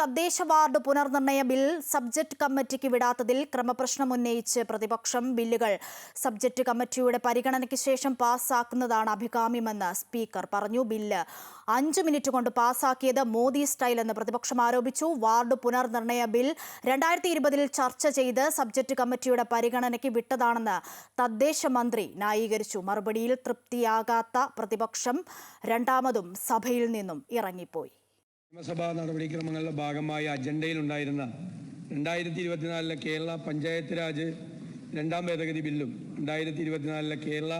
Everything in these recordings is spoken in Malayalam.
തദ്ദേശ വാർഡ് പുനർനിർണയ ബിൽ സബ്ജക്ട് കമ്മിറ്റിക്ക് വിടാത്തതിൽ ക്രമപ്രശ്നം ഉന്നയിച്ച് പ്രതിപക്ഷം ബില്ലുകൾ സബ്ജക്ട് കമ്മിറ്റിയുടെ പരിഗണനയ്ക്ക് ശേഷം പാസ്സാക്കുന്നതാണ് അഭികാമ്യമെന്ന് സ്പീക്കർ പറഞ്ഞു. ബില്ല് അഞ്ച് മിനിറ്റ് കൊണ്ട് പാസ്സാക്കിയത് മോദി സ്റ്റൈൽ എന്ന് പ്രതിപക്ഷം ആരോപിച്ചു. വാർഡ് പുനർനിർണയ ബിൽ രണ്ടായിരത്തി ഇരുപതിൽ ചർച്ച ചെയ്ത് സബ്ജക്ട് കമ്മിറ്റിയുടെ പരിഗണനയ്ക്ക് വിട്ടതാണെന്ന് തദ്ദേശ മന്ത്രി ന്യായീകരിച്ചു. മറുപടിയിൽ തൃപ്തിയാകാത്ത പ്രതിപക്ഷം രണ്ടാമതും സഭയിൽ നിന്നും ഇറങ്ങിപ്പോയി. നിയമസഭാ നടപടിക്രമങ്ങളുടെ ഭാഗമായി അജണ്ടയിലുണ്ടായിരുന്ന രണ്ടായിരത്തി ഇരുപത്തിനാലിലെ കേരള പഞ്ചായത്ത് രാജ് രണ്ടാം ഭേദഗതി ബില്ലും രണ്ടായിരത്തി ഇരുപത്തിനാലിലെ കേരള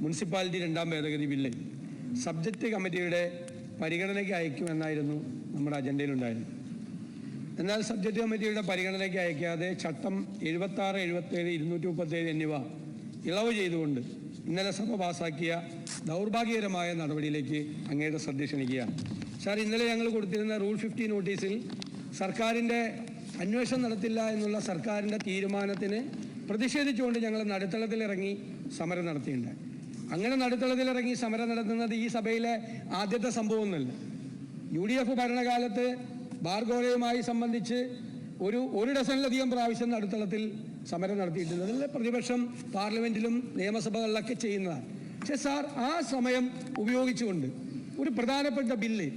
മുനിസിപ്പാലിറ്റി രണ്ടാം ഭേദഗതി ബില്ല് സബ്ജക്റ്റ് കമ്മിറ്റിയുടെ പരിഗണനയ്ക്ക് അയക്കുമെന്നായിരുന്നു നമ്മുടെ അജണ്ടയിലുണ്ടായിരുന്നത് എന്നാൽ സബ്ജക്റ്റ് കമ്മിറ്റിയുടെ പരിഗണനയ്ക്ക് അയക്കാതെ ചട്ടം എഴുപത്തി ആറ് എഴുപത്തേഴ് ഇരുന്നൂറ്റി മുപ്പത്തേഴ് എന്നിവ ഇളവ് ചെയ്തുകൊണ്ട് ഇന്നലെ സഭ പാസാക്കിയ ദൗർഭാഗ്യകരമായ നടപടിയിലേക്ക് അങ്ങയുടെ ശ്രദ്ധ ക്ഷണിക്കുകയാണ്. സാർ ഇന്നലെ ഞങ്ങൾ കൊടുത്തിരുന്ന റൂൾ ഫിഫ്റ്റി നോട്ടീസിൽ സർക്കാരിന്റെ അന്വേഷണം നടത്തില്ല എന്നുള്ള സർക്കാരിന്റെ തീരുമാനത്തിന് പ്രതിഷേധിച്ചുകൊണ്ട് ഞങ്ങൾ നടുത്തളത്തിലിറങ്ങി സമരം നടത്തിയിട്ടുണ്ട്. അങ്ങനെ നടുത്തളത്തിലിറങ്ങി സമരം നടത്തുന്നത് ഈ സഭയിലെ ആദ്യത്തെ സംഭവമൊന്നുമല്ല. യു ഡി എഫ് ഭരണകാലത്ത് ബാർഗോലയുമായി സംബന്ധിച്ച് ഒരു ഒരു ഡസനിലധികം പ്രാവശ്യം നടുത്തളത്തിൽ സമരം നടത്തിയിട്ടുണ്ട്. അതിൽ പ്രതിപക്ഷം പാർലമെന്റിലും നിയമസഭകളിലൊക്കെ ചെയ്യുന്നതാണ്. പക്ഷേ സാർ ആ സമയം ഉപയോഗിച്ചുകൊണ്ട് ഒരു പ്രധാനപ്പെട്ട ബില്ല്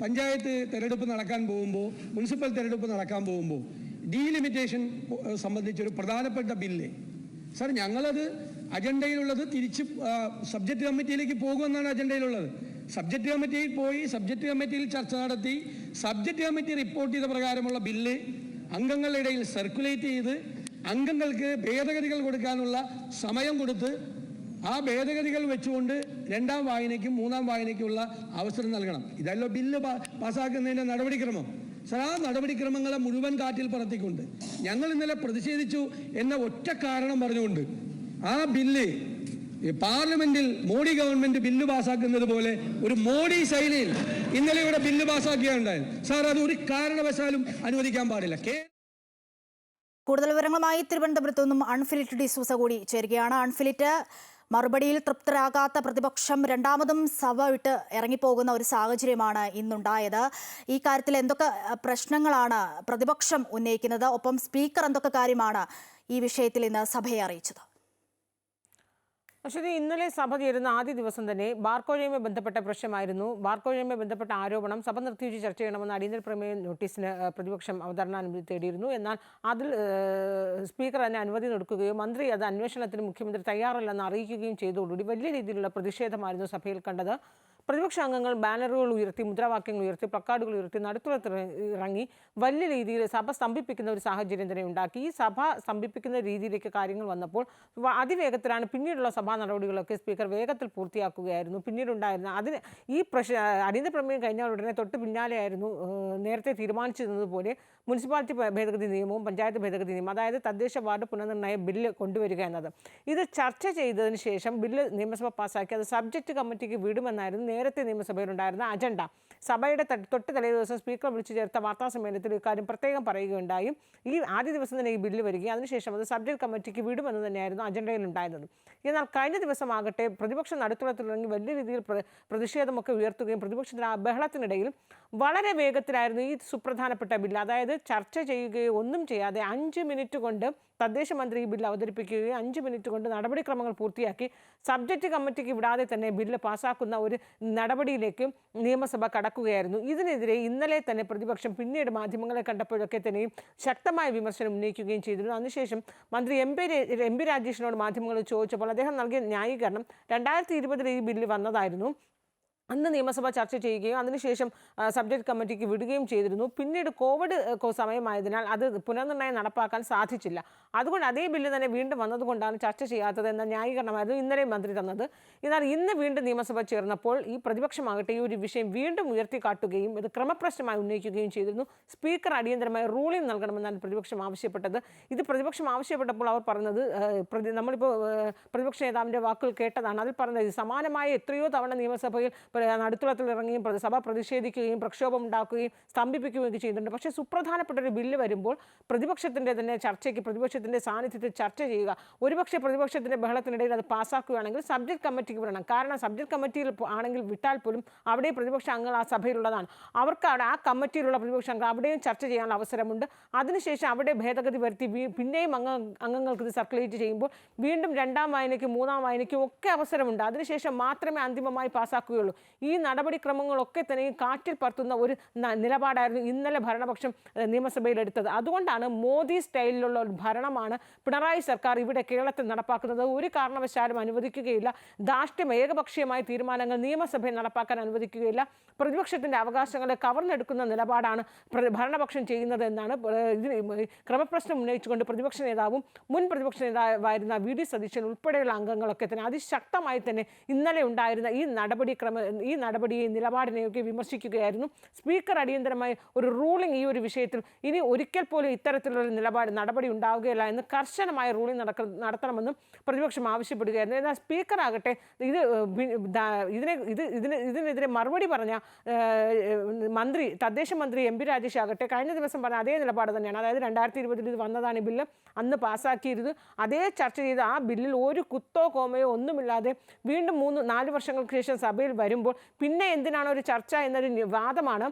പഞ്ചായത്ത് തെരഞ്ഞെടുപ്പ് നടക്കാൻ പോകുമ്പോൾ മുനിസിപ്പൽ തെരഞ്ഞെടുപ്പ് നടക്കാൻ പോകുമ്പോൾ ഡീലിമിറ്റേഷൻ സംബന്ധിച്ചൊരു പ്രധാനപ്പെട്ട ബില്ല്. സാർ ഞങ്ങളത് അജണ്ടയിലുള്ളത് തിരിച്ച് സബ്ജക്റ്റ് കമ്മിറ്റിയിലേക്ക് പോകുമെന്നാണ് അജണ്ടയിലുള്ളത്. സബ്ജക്റ്റ് കമ്മിറ്റിയിൽ പോയി സബ്ജക്റ്റ് കമ്മിറ്റിയിൽ ചർച്ച നടത്തി സബ്ജക്റ്റ് കമ്മിറ്റി റിപ്പോർട്ട് ചെയ്ത പ്രകാരമുള്ള ബില്ല് അംഗങ്ങളുടെ ഇടയിൽ സർക്കുലേറ്റ് ചെയ്ത് അംഗങ്ങൾക്ക് ഭേദഗതികൾ കൊടുക്കാനുള്ള സമയം കൊടുത്ത് ആ ഭേദഗതികൾ വെച്ചുകൊണ്ട് രണ്ടാം വായനയ്ക്കും മൂന്നാം വായനയ്ക്കുമുള്ള അവസരം നൽകണം. ഇതല്ലോ ബില്ല് പാസ്സാക്കുന്നതിന്റെ നടപടിക്രമം. സാർ ആ നടപടിക്രമങ്ങളെ മുഴുവൻ കാറ്റിൽ പറത്തിക്കൊണ്ട് ഞങ്ങൾ ഇന്നലെ പ്രതിഷേധിച്ചു എന്ന ഒറ്റ കാരണം പറഞ്ഞുകൊണ്ട് ആ ബില്ല് പാർലമെന്റിൽ മോഡി ഗവൺമെന്റ് ബില്ല് പാസ്സാക്കുന്നത് പോലെ ഒരു മോഡി ശൈലിയിൽ ഇന്നലെ ഇവിടെ ബില്ല് പാസ്സാക്കുകയുണ്ടായി സാർ അത് ഒരു കാരണവശാലും അനുവദിക്കാൻ പാടില്ല. കൂടുതൽ വിവരങ്ങളുമായി തിരുവനന്തപുരത്തു നിന്നും അൺഫിലിറ്റ് ഡിസൂസ കൂടി ചേരുകയാണ്. അൺഫിലിറ്റ് മറുപടിയിൽ തൃപ്തരാകാത്ത പ്രതിപക്ഷം രണ്ടാമതും സഭ വിട്ട് ഇറങ്ങിപ്പോകുന്ന ഒരു സാഹചര്യമാണ് ഇന്നുണ്ടായത്. ഈ കാര്യത്തിൽ എന്തൊക്കെ പ്രശ്നങ്ങളാണ് പ്രതിപക്ഷം ഉന്നയിക്കുന്നത്? ഒപ്പം സ്പീക്കർ എന്തൊക്കെ കാര്യമാണ് ഈ വിഷയത്തിൽ ഇന്ന് സഭയെ അറിയിച്ചത്? അശ്വതി ഇന്നലെ സഭ ചേരുന്ന ആദ്യ ദിവസം തന്നെ ബാർക്കോഴയുമായി ബന്ധപ്പെട്ട പ്രശ്നമായിരുന്നു. ബാർക്കോഴയുമായി ബന്ധപ്പെട്ട ആരോപണം സഭ നിർത്തിവെച്ച് ചർച്ച ചെയ്യണമെന്ന അടിയന്തര പ്രമേയ നോട്ടീസിന് പ്രതിപക്ഷം അവതരണാനുമതി തേടിയിരുന്നു. എന്നാൽ അതിൽ സ്പീക്കർ അതിന് അനുമതി നൽകുകയും മന്ത്രി അത് അന്വേഷണത്തിന് മുഖ്യമന്ത്രി തയ്യാറല്ലെന്ന് അറിയിക്കുകയും ചെയ്തതോടുകൂടി വലിയ രീതിയിലുള്ള പ്രതിഷേധമായിരുന്നു സഭയിൽ കണ്ടത്. പ്രതിപക്ഷ അംഗങ്ങൾ ബാനറുകൾ ഉയർത്തി മുദ്രാവാക്യങ്ങൾ ഉയർത്തി പ്ലക്കാർഡുകൾ ഉയർത്തി നടുത്തുളത്ത് ഇറങ്ങി വലിയ രീതിയിൽ സഭ സ്തംഭിപ്പിക്കുന്ന ഒരു സാഹചര്യം തന്നെ ഉണ്ടാക്കി. ഈ സഭ സ്തംഭിപ്പിക്കുന്ന രീതിയിലേക്ക് കാര്യങ്ങൾ വന്നപ്പോൾ അതിവേഗത്തിലാണ് പിന്നീടുള്ള സഭാ നടപടികളൊക്കെ സ്പീക്കർ വേഗത്തിൽ പൂർത്തിയാക്കുകയായിരുന്നു. പിന്നീടുണ്ടായിരുന്ന അതിന് ഈ പ്രശ്ന അടിയന്തര പ്രമേയം കഴിഞ്ഞാൽ ഉടനെ തൊട്ട് പിന്നാലെയായിരുന്നു നേരത്തെ തീരുമാനിച്ചിരുന്നതുപോലെ മുനിസിപ്പാലിറ്റി ഭേദഗതി നിയമവും പഞ്ചായത്ത് ഭേദഗതി നിയമം അതായത് തദ്ദേശ വാർഡ് പുനർനിർണയ ബില്ല് കൊണ്ടുവരിക എന്നത് ഇത് ചർച്ച ചെയ്തതിന് ശേഷം ബില്ല് നിയമസഭ പാസ്സാക്കി അത് സബ്ജക്റ്റ് കമ്മിറ്റിക്ക് വിടുമെന്നായിരുന്നു നേരത്തെ നിയമസഭയിലുണ്ടായിരുന്ന അജണ്ട. സഭയുടെ തൊട്ട് തലേ ദിവസം സ്പീക്കർ വിളിച്ചു ചേർത്ത വാർത്താ സമ്മേളനത്തിൽ ഇക്കാര്യം പ്രത്യേകം പറയുകയുണ്ടായും. ഈ ആദ്യ ദിവസം തന്നെ ഈ ബില്ല് വരികയും അതിനുശേഷം അത് സബ്ജക്ട് കമ്മിറ്റിക്ക് വിടുമെന്ന് തന്നെയായിരുന്നു അജണ്ടയിലുണ്ടായിരുന്നത്. എന്നാൽ കഴിഞ്ഞ ദിവസമാകട്ടെ പ്രതിപക്ഷം നടുത്തുളത്തിലിറങ്ങി വലിയ രീതിയിൽ പ്രതിഷേധമൊക്കെ ഉയർത്തുകയും പ്രതിപക്ഷത്തിന് ആ ബഹളത്തിനിടയിൽ വളരെ വേഗത്തിലായിരുന്നു ഈ സുപ്രധാനപ്പെട്ട ബില്ല്. അതായത് ചർച്ച ചെയ്യുകയോ ഒന്നും ചെയ്യാതെ അഞ്ച് മിനിറ്റ് കൊണ്ട് തദ്ദേശ മന്ത്രി ബില്ല് അവതരിപ്പിക്കുകയും അഞ്ച് മിനിറ്റ് കൊണ്ട് നടപടിക്രമങ്ങൾ പൂർത്തിയാക്കി സബ്ജക്റ്റ് കമ്മിറ്റിക്ക് വിടാതെ തന്നെ ബില്ല് പാസാക്കുന്ന ഒരു നടപടിയിലേക്ക് നിയമസഭ കടക്കുകയായിരുന്നു. ഇതിനെതിരെ ഇന്നലെ തന്നെ പ്രതിപക്ഷം പിന്നീട് മാധ്യമങ്ങളെ കണ്ടപ്പോഴൊക്കെ തന്നെയും ശക്തമായ വിമർശനം ഉന്നയിക്കുകയും ചെയ്തിരുന്നു. അതിനുശേഷം മന്ത്രി എം പി എം പി രാജേഷിനോട് മാധ്യമങ്ങൾ ചോദിച്ചപ്പോൾ അദ്ദേഹം നൽകിയ ന്യായീകരണം രണ്ടായിരത്തി ഇരുപതിൽ ഈ ബില്ല് വന്നതായിരുന്നു. അന്ന് നിയമസഭ ചർച്ച ചെയ്യുകയും അതിനുശേഷം സബ്ജക്ട് കമ്മിറ്റിക്ക് വിടുകയും ചെയ്തിരുന്നു. പിന്നീട് കോവിഡ് സമയമായതിനാൽ അത് പുനർനിർണയം നടപ്പാക്കാൻ സാധിച്ചില്ല. അതുകൊണ്ട് അതേ ബില്ല് തന്നെ വീണ്ടും വന്നതുകൊണ്ടാണ് ചർച്ച ചെയ്യാത്തത് എന്ന ന്യായീകരണമായിരുന്നു ഇന്നലെ മന്ത്രി തന്നത്. എന്നാൽ ഇന്ന് വീണ്ടും നിയമസഭ ചേർന്നപ്പോൾ ഈ പ്രതിപക്ഷമാകട്ടെ ഈ ഒരു വിഷയം വീണ്ടും ഉയർത്തിക്കാട്ടുകയും ഇത് ക്രമപ്രശ്നമായി ഉന്നയിക്കുകയും ചെയ്തിരുന്നു. സ്പീക്കർ അടിയന്തരമായി റൂളിംഗ് നൽകണമെന്നാണ് പ്രതിപക്ഷം ആവശ്യപ്പെട്ടത്. ഇത് പ്രതിപക്ഷം ആവശ്യപ്പെട്ടപ്പോൾ അവർ പറഞ്ഞത് നമ്മളിപ്പോൾ പ്രതിപക്ഷ നേതാവിന്റെ വാക്കുകൾ കേട്ടതാണ്. അതിൽ പറഞ്ഞത് സമാനമായ എത്രയോ തവണ നിയമസഭയിൽ നടുത്തളത്തിൽ ഇറങ്ങുകയും സഭ പ്രതിഷേധിക്കുകയും പ്രക്ഷോഭം ഉണ്ടാക്കുകയും സ്തംഭിപ്പിക്കുകയും ചെയ്യുന്നുണ്ട് പക്ഷേ സുപ്രധാനപ്പെട്ട ഒരു ബില്ല് വരുമ്പോൾ പ്രതിപക്ഷത്തിന്റെ തന്നെ ചർച്ചയ്ക്ക് പ്രതിപക്ഷത്തിന്റെ സാന്നിധ്യത്തിൽ ചർച്ച ചെയ്യുക ഒരുപക്ഷെ പ്രതിപക്ഷത്തിന്റെ ബഹളത്തിനിടയിൽ അത് പാസ്സാക്കുകയാണെങ്കിൽ സബ്ജക്ട് കമ്മിറ്റിക്ക് വിടണം. കാരണം സബ്ജക്ട് കമ്മിറ്റിയിൽ ആണെങ്കിൽ വിട്ടാൽ പോലും അവിടെ പ്രതിപക്ഷ അംഗങ്ങൾ ആ സഭയിലുള്ളതാണ്. അവർക്ക് അവിടെ ആ കമ്മിറ്റിയിലുള്ള പ്രതിപക്ഷ അംഗങ്ങൾ അവിടെയും ചർച്ച ചെയ്യാനുള്ള അവസരമുണ്ട്. അതിനുശേഷം അവിടെ ഭേദഗതി വരുത്തി പിന്നെയും അംഗ അംഗങ്ങൾക്ക് ഇത് സർക്കുലേറ്റ് ചെയ്യുമ്പോൾ വീണ്ടും രണ്ടാം വായനയ്ക്കും മൂന്നാം വായനയ്ക്കും ഒക്കെ അവസരമുണ്ട്. അതിനുശേഷം മാത്രമേ അന്തിമമായി പാസ്സാക്കുകയുള്ളൂ. ഈ നടപടിക്രമങ്ങളൊക്കെ തന്നെ കാറ്റിൽ പറത്തുന്ന ഒരു നിലപാടായിരുന്നു ഇന്നലെ ഭരണപക്ഷം നിയമസഭയിലെടുത്തത് അതുകൊണ്ടാണ് മോദി സ്റ്റൈലിലുള്ള ഭരണമാണ് പിണറായി സർക്കാർ ഇവിടെ കേരളത്തിൽ നടപ്പാക്കുന്നത്. ഒരു കാരണവശാലും അനുവദിക്കുകയില്ല. ധാർഷ്ട്യം ഏകപക്ഷീയമായ തീരുമാനങ്ങൾ നിയമസഭയിൽ നടപ്പാക്കാൻ അനുവദിക്കുകയില്ല. പ്രതിപക്ഷത്തിന്റെ അവകാശങ്ങളെ കവർന്നെടുക്കുന്ന നിലപാടാണ് ഭരണപക്ഷം ചെയ്യുന്നത് എന്നാണ് ക്രമപ്രശ്നം ഉന്നയിച്ചുകൊണ്ട് പ്രതിപക്ഷ നേതാവും മുൻ പ്രതിപക്ഷ നേതാവായിരുന്ന വി. ഡി. സതീശൻ ഉൾപ്പെടെയുള്ള അംഗങ്ങളൊക്കെ തന്നെ അതിശക്തമായി തന്നെ ഇന്നലെ ഉണ്ടായിരുന്ന ഈ നടപടിക്രമ ഈ നടപടിയെ നിലപാടിനെയൊക്കെ വിമർശിക്കുകയായിരുന്നു. സ്പീക്കർ അടിയന്തരമായി ഒരു റൂളിംഗ് ഈ ഒരു വിഷയത്തിൽ ഇനി ഒരിക്കൽ പോലും ഇത്തരത്തിലുള്ള നിലപാട് നടപടി ഉണ്ടാവുകയില്ല എന്ന് കർശനമായ റൂളിംഗ് നടക്ക നടത്തണമെന്നും പ്രതിപക്ഷം ആവശ്യപ്പെടുകയായിരുന്നു. എന്നാൽ സ്പീക്കർ ആകട്ടെ ഇത് ഇതിനെ ഇത് ഇതിന് ഇതിനെതിരെ മറുപടി പറഞ്ഞ മന്ത്രി തദ്ദേശ മന്ത്രി എം പി രാജേഷ് ആകട്ടെ കഴിഞ്ഞ ദിവസം പറഞ്ഞ അതേ നിലപാട് തന്നെയാണ്. അതായത് രണ്ടായിരത്തി ഇരുപതിൽ ഇത് വന്നതാണ് ഈ ബില്ല് അന്ന് പാസ്സാക്കിയിരുത് അതേ ചർച്ച ചെയ്ത് ആ ബില്ലിൽ ഒരു കുത്തോ കോമയോ ഒന്നുമില്ലാതെ വീണ്ടും മൂന്ന് നാല് വർഷങ്ങൾക്ക് ശേഷം സഭയിൽ വരുമ്പോൾ പിന്നെ എന്തിനാണ് ഒരു ചർച്ച എന്നൊരു വാദമാണ്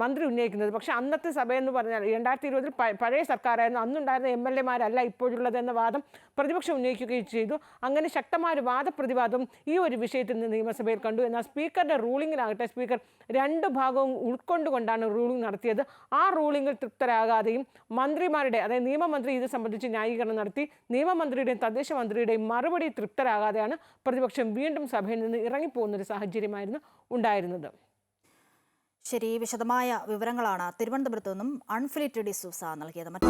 മന്ത്രി ഉന്നയിക്കുന്നത്. പക്ഷേ അന്നത്തെ സഭയെന്ന് പറഞ്ഞാൽ രണ്ടായിരത്തി ഇരുപതിൽ പഴയ സർക്കാരായിരുന്നു. അന്നുണ്ടായിരുന്ന എം എൽ എമാരല്ല ഇപ്പോഴുള്ളത് എന്ന വാദം പ്രതിപക്ഷം ഉന്നയിക്കുകയും ചെയ്തു. അങ്ങനെ ശക്തമായ ഒരു വാദപ്രതിവാദം ഈ ഒരു വിഷയത്തിൽ നിന്ന് നിയമസഭയിൽ കണ്ടു. എന്നാൽ സ്പീക്കറുടെ റൂളിങ്ങിനാകട്ടെ സ്പീക്കർ രണ്ട് ഭാഗവും ഉൾക്കൊണ്ടുകൊണ്ടാണ് റൂളിംഗ് നടത്തിയത്. ആ റൂളിംഗിൽ തൃപ്തരാകാതെയും മന്ത്രിമാരുടെ അതായത് നിയമമന്ത്രി ഇത് സംബന്ധിച്ച് ന്യായീകരണം നടത്തി. നിയമമന്ത്രിയുടെയും തദ്ദേശ മന്ത്രിയുടെയും മറുപടി തൃപ്തരാകാതെയാണ് പ്രതിപക്ഷം വീണ്ടും സഭയിൽ നിന്ന് ഇറങ്ങിപ്പോകുന്ന ഒരു സാഹചര്യമായിരുന്നു ഉണ്ടായിരുന്നത്. ശരി വിശദമായ വിവരങ്ങളാണ് തിരുവനന്തപുരത്തു നിന്നും അൺഫിലിറ്റഡ് ഡിസൂസ നൽകിയത്. മറ്റു